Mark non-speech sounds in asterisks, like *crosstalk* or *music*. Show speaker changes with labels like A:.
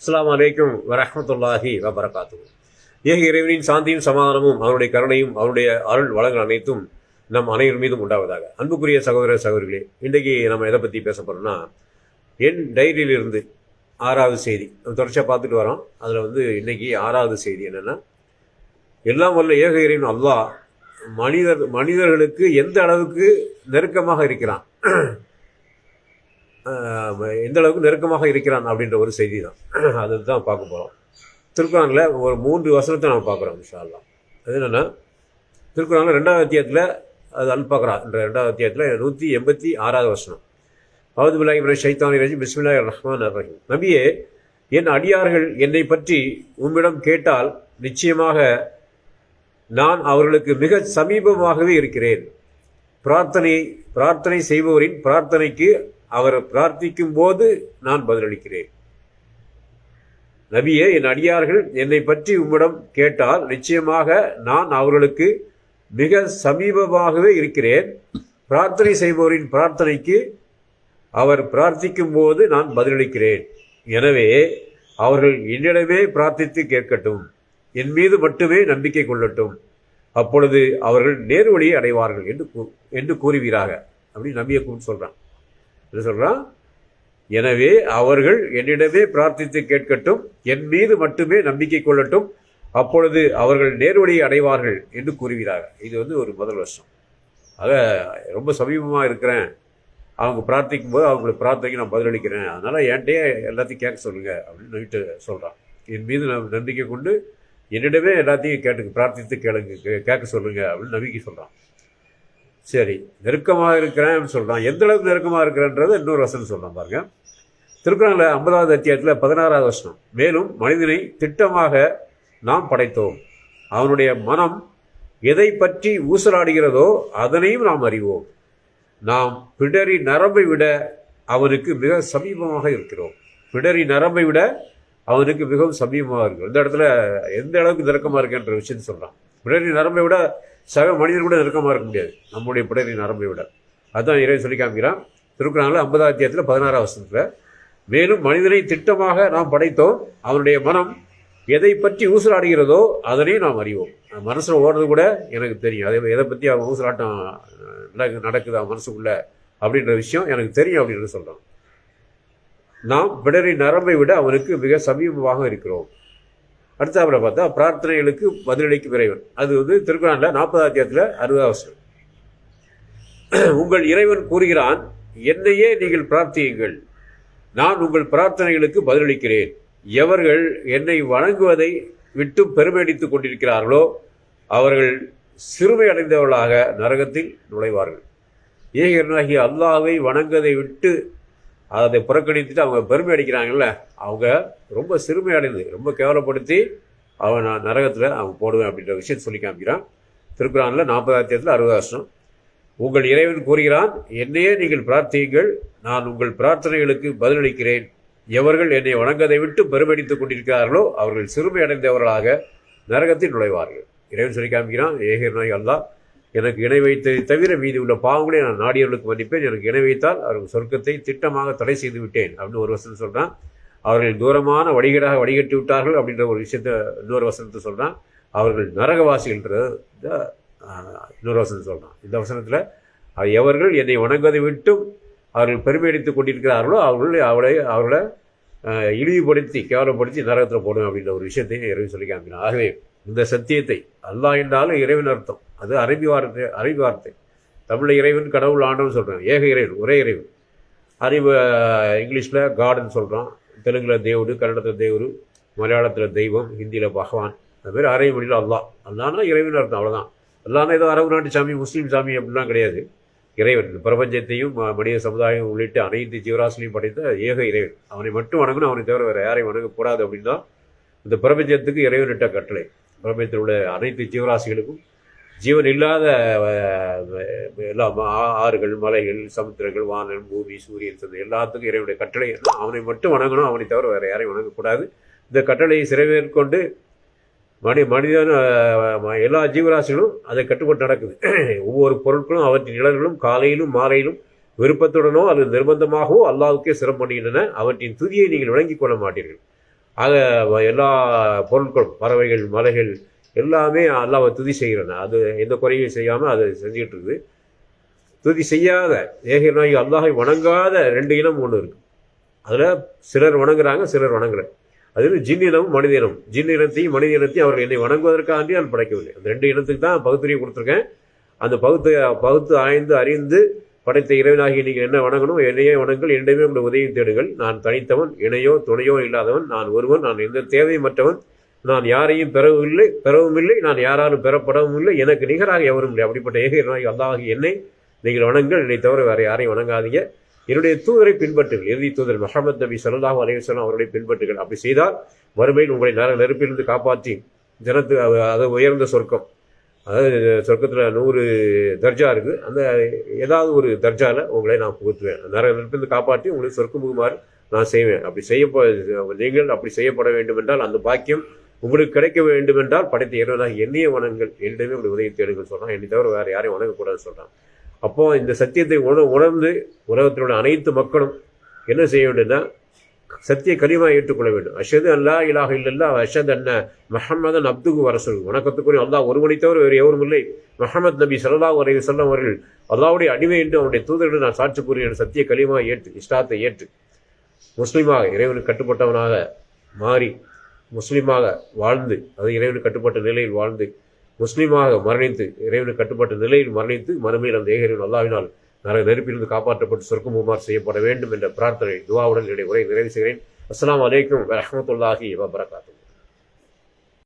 A: அஸ்லாம் அலைக்கும் வரமத்துல்லாஹி வபரகாத்து ஏக இறைவனின் சாந்தியும் சமாதானமும் அவனுடைய கருணையும் அவனுடைய அருள் வளங்கள் அனைத்தும் நம் அனைவர் மீதும் உண்டாவதாக. அன்புக்குரிய சகோதர சகோதரிகளே இன்றைக்கு நம்ம எதை பற்றி பேச போகிறோம்னா என் டைரியிலிருந்து ஆறாவது செய்தி. நம்ம தொடர்ச்சியாக பார்த்துட்டு வரோம். அதில் வந்து இன்றைக்கி ஆறாவது செய்தி என்னென்னா எல்லாம் வல்ல ஏக இறைவன் அல்லாஹ் மனிதர் மனிதர்களுக்கு எந்த அளவுக்கு நெருக்கமாக இருக்கிறான்? எந்த அளவுக்கு நெருக்கமாக இருக்கிறான் அப்படின்ற ஒரு செய்தி தான் *clears throat* அது தான் பார்க்க போகிறோம் திருக்குறானில் ஒரு மூன்று வசனத்தை நம்ம பார்க்குறோம் இன்ஷால்லாம் அது என்னென்னா திருக்குறானில் ரெண்டாவது அத்தியாயத்தில் அது அல்பக்ரா என்ற ரெண்டாவது அத்தியாயத்தில் நூற்றி எண்பத்தி ஆறாவது வசனம். அவது பில்லாஹி மின ஷைத்தானி ரஜி பிஸ்மில்லாஹ் ரஹ்மான் ரஹீம். நபியே என் அடியார்கள் என்னை பற்றி உம்மிடம் கேட்டால் நிச்சயமாக நான் அவர்களுக்கு மிக சமீபமாகவே இருக்கிறேன். பிரார்த்தனை பிரார்த்தனை செய்பவரின் பிரார்த்தனைக்கு அவர் பிரார்த்திக்கும் போது நான் பதிலளிக்கிறேன். நபியே என் அடியார்கள் என்னை பற்றி உம்மிடம் கேட்டால் நிச்சயமாக நான் அவர்களுக்கு மிக சமீபமாகவே இருக்கிறேன். பிரார்த்தனை செய்பவரின் பிரார்த்தனைக்கு அவர் பிரார்த்திக்கும் போது நான் பதிலளிக்கிறேன். எனவே அவர்கள் என்னிடமே பிரார்த்தித்து கேட்கட்டும். என் மீது மட்டுமே நம்பிக்கை கொள்ளட்டும். அப்பொழுது அவர்கள் நேர்வழியை அடைவார்கள் என்று கூ- என்று கூறுவீராக. அப்படின்னு நம்பியை கூப்பிட்டு என்ன சொல்கிறான் எனவே அவர்கள் என்னிடமே பிரார்த்தித்து கேட்கட்டும் என் மீது மட்டுமே நம்பிக்கை கொள்ளட்டும். அப்பொழுது அவர்கள் நேர்வழியை அடைவார்கள் என்று கூறுகிறார்கள் இது வந்து ஒரு முதல் வருஷம். ஆக ரொம்ப சமீபமாக இருக்கிறேன். அவங்க பிரார்த்திக்கும் போது அவங்களுக்கு பிரார்த்தனைக்கு நான் பதிலளிக்கிறேன். அதனால் என்கிட்டயே எல்லாத்தையும் கேட்க சொல்லுங்கள் அப்படின்னு நைட்டு சொல்கிறான் என் மீது நான் நம்பிக்கை கொண்டு என்னிடமே எல்லாத்தையும் கேட்டு பிரார்த்தித்து கேளுங்க கே- கேட்க சொல்லுங்கள் அப்படின்னு நம்பிக்கை சொல்கிறான் சரி நெருக்கமாக இருக்கிறேன் சொல்கிறான் எந்த அளவுக்கு நெருக்கமாக இருக்கிறேன்றதை இன்னொரு வசனம் சொல்கிறான் பாருங்க. திருக்குறளில் ஐம்பதாவது அத்தியாயத்தில் பதினாறாவது வசனம். மேலும் மனிதனை திட்டமாக நாம் படைத்தோம். அவனுடைய மனம் எதை பற்றி ஊசலாடுகிறதோ அதனையும் நாம் அறிவோம். நாம் பிடரி நரம்பை விட அவனுக்கு மிக சமீபமாக இருக்கிறோம். பிடரி நரம்பை விட அவனுக்கு மிகவும் சமீபமாக இருக்கும் இந்த இடத்துல எந்த அளவுக்கு நெருக்கமாக இருக்குன்ற விஷயத்தை சொல்கிறான் பிடரி நரம்பை விட சக மனிதர் கூட நெருக்கமாக இருக்க முடியாது. நம்முடைய பிடரி நரம்பை விட. அதுதான் இறைவன் சொல்லி காமிக்கிறான். திருக்குறளில் ஐம்பதாம் தேதியில் பதினாறாம் வருஷத்தில் மேலும் மனிதனை திட்டமாக நாம் படைத்தோம். அவனுடைய மனம் எதை பற்றி ஊசலாடுகிறதோ அதனை நாம் அறிவோம். மனசில் ஓடுறது கூட எனக்கு தெரியும். அதே எதை பற்றி அவன் ஊசலாட்டம் நடக்கு- நடக்குது அவன் மனசுக்குள்ள அப்படின்ற விஷயம் எனக்கு தெரியும் அப்படின்னு சொல்கிறான் நாம் பிடரின் நரம்பை விட அவனுக்கு மிக சமீபமாக இருக்கிறோம். அடுத்தாப்புல பார்த்தா பிரார்த்தனைகளுக்கு பதிலளிக்கும் இறைவன். அது வந்து திருக்குறானில் நாற்பதாம் தேதியில் அறுபதாம் வசனம். உங்கள் இறைவன் கூறுகிறான் என்னையே நீங்கள் பிரார்த்தியுங்கள். நான் உங்கள் பிரார்த்தனைகளுக்கு பதிலளிக்கிறேன். எவர்கள் என்னை வணங்குவதை விட்டு பெருமையடித்துக் கொண்டிருக்கிறார்களோ அவர்கள் சிறுமை அடைந்தவர்களாக நரகத்தில் நுழைவார்கள். ஏகனாகி அல்லாவை வணங்குவதை விட்டு அதை புறக்கணித்துட்டு அவங்க பெருமை அடிக்கிறாங்கல்ல அவங்க ரொம்ப சிறுமை அடைந்து ரொம்ப கேவலப்படுத்தி அவன் நான் நரகத்தில் அவன் போடுவேன் அப்படின்ற விஷயத்தை சொல்லி காமிக்கிறான். திருக்குறானில் நாற்பதாயிரத்தில் அறுபது வருஷம் உங்கள் இறைவன் கூறுகிறான் என்னையே நீங்கள் பிரார்த்தியுங்கள் நான் உங்கள் பிரார்த்தனைகளுக்கு பதிலளிக்கிறேன். எவர்கள் என்னை வணங்கதை விட்டு பெருமடித்துக் கொண்டிருக்கிறார்களோ அவர்கள் சிறுமை அடைந்தவர்களாக நரகத்தில் நுழைவார்கள். இறைவன் சொல்லி காமிக்கிறான் ஏகர் நாய் அல்லா எனக்கு இணை வைத்ததை தவிர மீதி உள்ள பாவங்களை நான் நாடியவர்களுக்கு மன்னிப்பேன். எனக்கு இணை வைத்தால் அவர்கள் சொர்க்கத்தை திட்டமாக தடை செய்து விட்டேன் அப்படின்னு ஒரு வசனம் சொல்கிறான் அவர்கள் தூரமான வடிகடாக வடிகட்டி விட்டார்கள் அப்படின்ற ஒரு விஷயத்த இன்னொரு வசனத்தை சொல்கிறான் அவர்கள் நரகவாசிகள்ன்றத இன்னொரு வசனம் சொல்கிறான் இந்த வசனத்தில் எவர்கள் என்னை வணங்குவதை விட்டும் அவர்கள் பெருமையடித்துக் கொண்டிருக்கிறார்களோ அவர்கள் அவளை அவர்களை இழிவுபடுத்தி கேவலப்படுத்தி நரகத்தில் போடும் அப்படின்ற ஒரு விஷயத்தையும் இறைவன் சொல்லி காமிக்கிறான். ஆகவே இந்த சத்தியத்தை அல்லாஹ் என்றாலும் இறைவன் அர்த்தம். அது அரபி வார்த்தை அரபி வார்த்தை. தமிழில் இறைவன் கடவுள் ஆண்டவன் சொல்கிறேன் ஏக இறைவன் ஒரே இறைவன். அறிவு இங்கிலீஷில் காடுன்னு சொல்கிறோம் தெலுங்கில் தேவரு கன்னடத்தில் தேவரு மலையாளத்தில் தெய்வம் ஹிந்தியில் பகவான். அது மாதிரி அரை மொழியில் அல்லாஹ். அல்லான்னா இறைவன் அர்த்தம் அவ்வளோதான் அல்லானா ஏதோ அரபு நாட்டு சாமி முஸ்லீம் சாமி அப்படிலாம் கிடையாது. இறைவன் இந்த பிரபஞ்சத்தையும் ம- மனித சமுதாயம் உள்ளிட்ட அனைத்து ஜீவராசிலையும் படைத்த ஏக இறைவன். அவனை மட்டும் வணங்கணும் அவனை தவிர வேறு யாரையும் வணங்கக்கூடாது அப்படின்னு தான் இந்த பிரபஞ்சத்துக்கு இறைவனிட்ட கட்டளை. பிரபஞ்சத்தில் உள்ள அனைத்து ஜீவராசிகளுக்கும் ஜீவன் இல்லாத எல்லா ஆ- ஆறுகள் மலைகள் சமுத்திரங்கள் வானம் பூமி சூரியன் சந்தை எல்லாத்துக்கும் இறைவனுடைய கட்டளை அவனை மட்டும் வணங்கணும் அவனை தவிர வேறு யாரையும் வணங்கக்கூடாது. இந்த கட்டளையை சிறைவேற்கொண்டு மனி மனிதன் ம- எல்லா ஜீவராசிகளும் அதை கட்டுப்பட்டு நடக்குது. *clears throat* ஒவ்வொரு பொருட்களும் அவற்றின் நிழல்களும் காலையிலும் மாலையிலும் விருப்பத்துடனோ அல்லது நிர்பந்தமாகவோ அல்லாவுக்கே சிரம் பண்ணுகின்றன அவற்றின் துதியை நீங்கள் விளங்கிக் கொள்ள மாட்டீர்கள். ஆக எல்லா பொருட்களும் பறவைகள் மலைகள் எல்லாமே அல்லாவை துதி செய்கிறன. அது எந்த குறையும் செய்யாமல் அதை செஞ்சுக்கிட்டு இருக்குது துதி செய்யாத ஏகநாயகி அல்லாஹை வணங்காத ரெண்டு இனம் ஒன்று இருக்குது அதில் சிலர் வணங்குறாங்க சிலர் வணங்கல. அதில் ஜின் இனமும் மனித இனம். ஜின் இனத்தையும் மனித இனத்தையும் அவர்கள் என்னை வணங்குவதற்காண்டி நான் படைக்கவில்லை. அந்த ரெண்டு இனத்துக்கு தான் பகுத்தறிவு கொடுத்துருக்கேன். அந்த பகுத்து பகுத்து ஆய்ந்து அறிந்து படைத்த இறைவனாகி நீங்கள் என்ன வணங்கணும்? என்னையே வணங்குங்கள் என்னிடமே உங்களுடைய உதவி தேடுங்கள். நான் தனித்தவன் இணையோ துணையோ இல்லாதவன். நான் ஒருவன் நான் எந்த தேவையும் மற்றவன். நான் யாரையும் பெறவும் இல்லை பெறவும் இல்லை. நான் யாராலும் பெறப்படவும் இல்லை. எனக்கு நிகராக எவரும் இல்லை. அப்படிப்பட்ட ஏக இறைவனாகி அல்லாஹி என்னை நீங்கள் வணங்குங்கள் என்னை தவிர வேறு யாரையும் வணங்காதீங்க. என்னுடைய தூதரை பின்பற்றுங்கள். இறுதி தூதர் முகமது நபி ஸல்லல்லாஹு அலையுஸ்லாம் அவருடைய அவர்களை பின்பற்றுங்கள். அப்படி செய்தால் மறுமையில் உங்களை நர நெருப்பிலிருந்து காப்பாற்றி ஜனத்து அது- அது உயர்ந்த சொர்க்கம். அதாவது சொர்க்கத்தில் நூறு தர்ஜா இருக்குது அந்த ஏதாவது ஒரு தர்ஜாவில் உங்களை நான் புகுத்துவேன். நிறைய நெருப்பிலிருந்து காப்பாற்றி உங்களுக்கு சொர்க்கம் புகுமாறு நான் செய்வேன். அப்படி செய்யப்போ நீங்கள் அப்படி செய்யப்பட வேண்டும் என்றால் அந்த பாக்கியம் உங்களுக்கு கிடைக்க வேண்டும் என்றால் படைத்த இறைவனாக எண்ணிய வணங்கள் என்னிடமே அப்படி உதவி தேடுங்கள் சொல்கிறான் என்னை தவிர வேறு யாரையும் வணங்கக்கூடாதுன்னு சொல்கிறான் அப்போது இந்த சத்தியத்தை உண உணர்ந்து உலகத்தினுடைய அனைத்து மக்களும் என்ன செய்ய வேண்டும்னா சத்திய கலிமா ஏற்றுக்கொள்ள வேண்டும். அஷது அல்லா இலாக இல்லல்லா அஷத் அண்ண மஹமதன் அப்துகு வரசல் வணக்கத்துக்குரிய அல்லாஹ் ஒருவனை தவிர வேறு எவரும் இல்லை. மஹமத் நபி சல்லா அலைஹி வஸல்லம் அவர்கள் அல்லாஹ்வுடைய அடிமை என்று அவருடைய தூதர்கள் நான் சாட்சி கூறுகிறேன். சத்திய கலிமா ஏற்று இஷ்டாத்தை ஏற்று. முஸ்லீமாக இறைவனுக்கு கட்டுப்பட்டவனாக மாறி முஸ்லீமாக வாழ்ந்து அது இறைவனுக்கு கட்டுப்பட்ட நிலையில் வாழ்ந்து முஸ்லீமாக மரணித்து இறைவனுக்கு கட்டுப்பட்ட நிலையில் மரணித்து மறுமையில் அந்த ஏகரின் அல்லாவினால் நரக நெருப்பிலிருந்து காப்பாற்றப்பட்டு சொர்க்கமுமார் செய்யப்பட வேண்டும் என்ற பிரார்த்தனை துவாவுடன் என்னுடைய உரை நிறைவு செய்கிறேன். அஸ்லாம் வலைக்கும் வரஹ்மத்துல்லாஹி வபரகாத்துஹு.